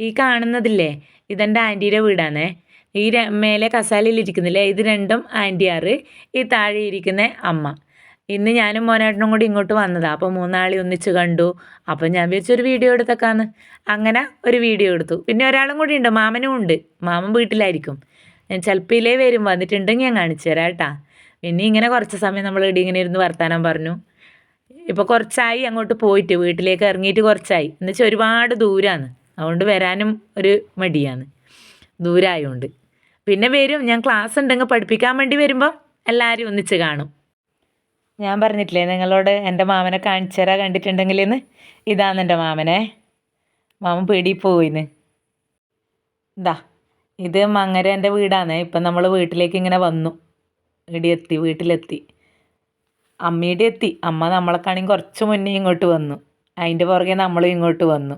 ഈ കാണുന്നതില്ലേ? ഇതെന്റെ ആന്റിയുടെ വീടാണേ. ഈ മേലെ കസാലയിൽ ഇരിക്കുന്നില്ലേ? ഇത് രണ്ടും ആന്റിയാറ് ഈ താഴെ ഇരിക്കുന്ന അമ്മ. ഇന്ന് ഞാനും മോനേട്ടനും കൂടി ഇങ്ങോട്ട് വന്നതാണ് അപ്പോൾ മൂന്നാളി ഒന്നിച്ച് കണ്ടു. അപ്പോൾ ഞാൻ വിചാരിച്ചൊരു വീഡിയോ എടുത്തേക്കാന്ന്. അങ്ങനെ ഒരു വീഡിയോ എടുത്തു. പിന്നെ ഒരാളും കൂടി ഉണ്ട്. മാമനും ഉണ്ട്. മാമൻ വീട്ടിലായിരിക്കും. ചിലപ്പോൾ ഇല്ലേ വരും. വന്നിട്ടുണ്ടെങ്കിൽ ഞാൻ കാണിച്ചു തരാം കേട്ടാ. പിന്നെ ഇങ്ങനെ കുറച്ച് സമയം നമ്മൾ ഇവിടെ ഇങ്ങനെ ഇരുന്ന് വർത്താനം പറഞ്ഞു. ഇപ്പോൾ കുറച്ചായി അങ്ങോട്ട് പോയിട്ട് വീട്ടിലേക്ക് ഇറങ്ങിയിട്ട് കുറച്ചായി. എന്നുവെച്ചാൽ ഒരുപാട് ദൂരമാണ് അതുകൊണ്ട് വരാനും ഒരു മടിയാണ്. ദൂരമായതുകൊണ്ട് പിന്നെ വരും. ഞാൻ ക്ലാസ് ഉണ്ടെങ്കിൽ പഠിപ്പിക്കാൻ വേണ്ടി വരുമ്പോൾ എല്ലാവരും ഒന്നിച്ച് കാണും. ഞാൻ പറഞ്ഞിട്ടില്ലേ നിങ്ങളോട് എന്റെ മാമനെ കാണിച്ചു തരാൻ കണ്ടിട്ടുണ്ടെങ്കിലെന്ന്? ഇതാണ് എന്റെ മാമനെ. മാമൻ പേടി പോയിന്ന്. ഇതാ ഇത് മങ്ങര എന്റെ വീടാണ്. ഇപ്പം നമ്മൾ വീട്ടിലേക്ക് ഇങ്ങനെ വന്നു. ഇടിയെത്തി വീട്ടിലെത്തി. അമ്മയുടെ എത്തി അമ്മ നമ്മളെക്കാണെങ്കിൽ കുറച്ച് മുന്നേ ഇങ്ങോട്ട് വന്നു. അതിന്റെ പുറകെ നമ്മളും ഇങ്ങോട്ട് വന്നു.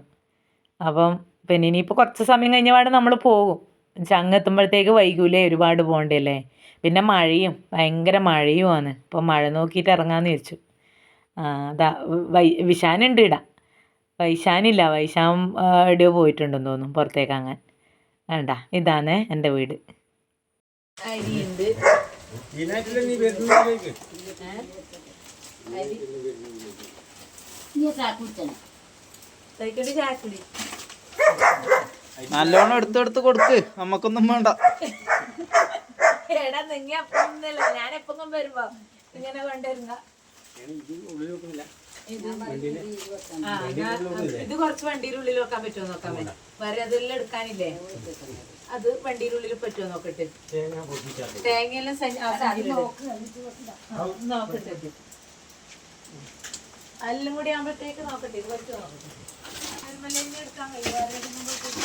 അപ്പം പിന്നെ ഇനിയിപ്പോൾ കുറച്ച് സമയം കഴിഞ്ഞ പാടെ നമ്മൾ പോകും. ചങ്ങ് എത്തുമ്പോഴത്തേക്ക് വൈകൂലേ ഒരുപാട് പോകണ്ടല്ലേ പിന്നെ മഴയും ഭയങ്കര മഴയുമാണ് അപ്പോൾ മഴ നോക്കിയിട്ട് ഇറങ്ങാമെന്ന് വിചാരിച്ചു. ആ അതാ വൈ വിശാനുണ്ട് ഇടാ. വൈശാനില്ല വൈശാൻ എവിടെയോ പോയിട്ടുണ്ടെന്ന് തോന്നും പുറത്തേക്ക് അങ്ങനെ വേണ്ട ഇതാണ് എന്റെ വീട്. അരിയുണ്ട്. ചാക്കുടി. നല്ലോണം എടുത്തെടുത്ത് കൊടുക്ക്. നമുക്കൊന്നും വേണ്ട. എടാ ഞാൻ ഇങ്ങനെ ഇത് കുറച്ച് ഉള്ളിൽ അത് ഉള്ളിൽ നോക്കട്ടെ നോക്കട്ടെ. എല്ലാം കൂടി ആകുമ്പോഴത്തേക്ക് നോക്കട്ടെ. ഇത് പറ്റുമോ? വരുമ്പോ ഇനി എടുക്കാൻ കഴിയും വേറെ എടുക്കുമ്പോഴത്തേക്ക്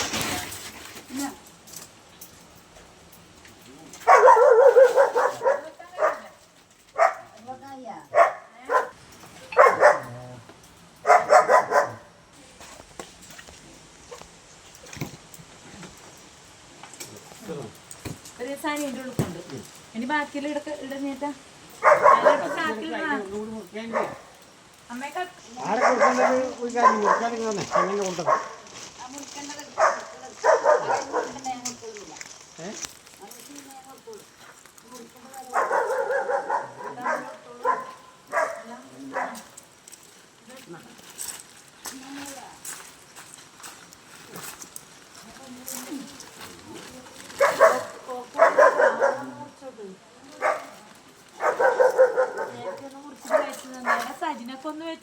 ഒരു സാധനം ഇതിന്റെ ഉള്ളിൽ കൊണ്ട് ഇനി ബാക്കിയിൽ ഇടക്ക ഇടുന്നേറ്റാ അമ്മയൊക്കെ ആരെ കൊടുക്കേണ്ടത്? ഒരു കാര്യം മുറിക്കാനൊക്കെ വന്നേ. അങ്ങനെ കൊണ്ടത് സജിനൊക്കെ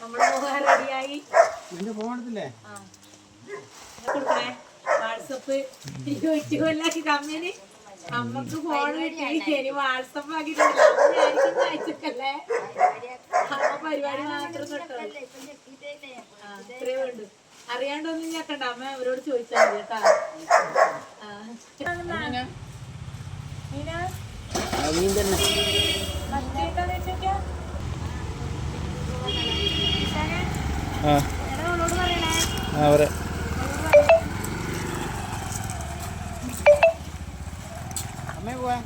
നമ്മൾ പോകാൻ റെഡിയായി കൊടുക്കണേ? വാട്സപ്പ് യൂട്യൂബ് എല്ലാം കമ്മിന് അമ്മയ്ക്ക് ഫോൺ കിട്ടി ഇനി വാട്സപ്പ് ആക്കിയിട്ടില്ല ഞാനിക്കും അയച്ചിട്ടല്ലേ അമ്മ പരിപാടി മാത്രം തൊട്ടോ ആ, ഇത്രയേ വേണ്ടു. അറിയാണ്ടൊന്നും ഞെക്കണ്ട അമ്മ അവരോട് ചോദിച്ചാൽ മതി കേട്ടാ. മീന, മീൻ തന്നെ. ആ. ആ അവരെ. അമ്മേ പോവാ.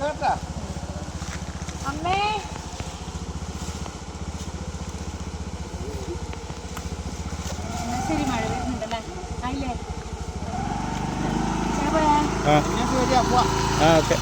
കേട്ടാ? അമ്മേ. ശരി മഴ വരുന്നുണ്ടല്ലേ? ആയില്ലേ? ആ ഓക്കെ.